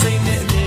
စိတ်နဲ့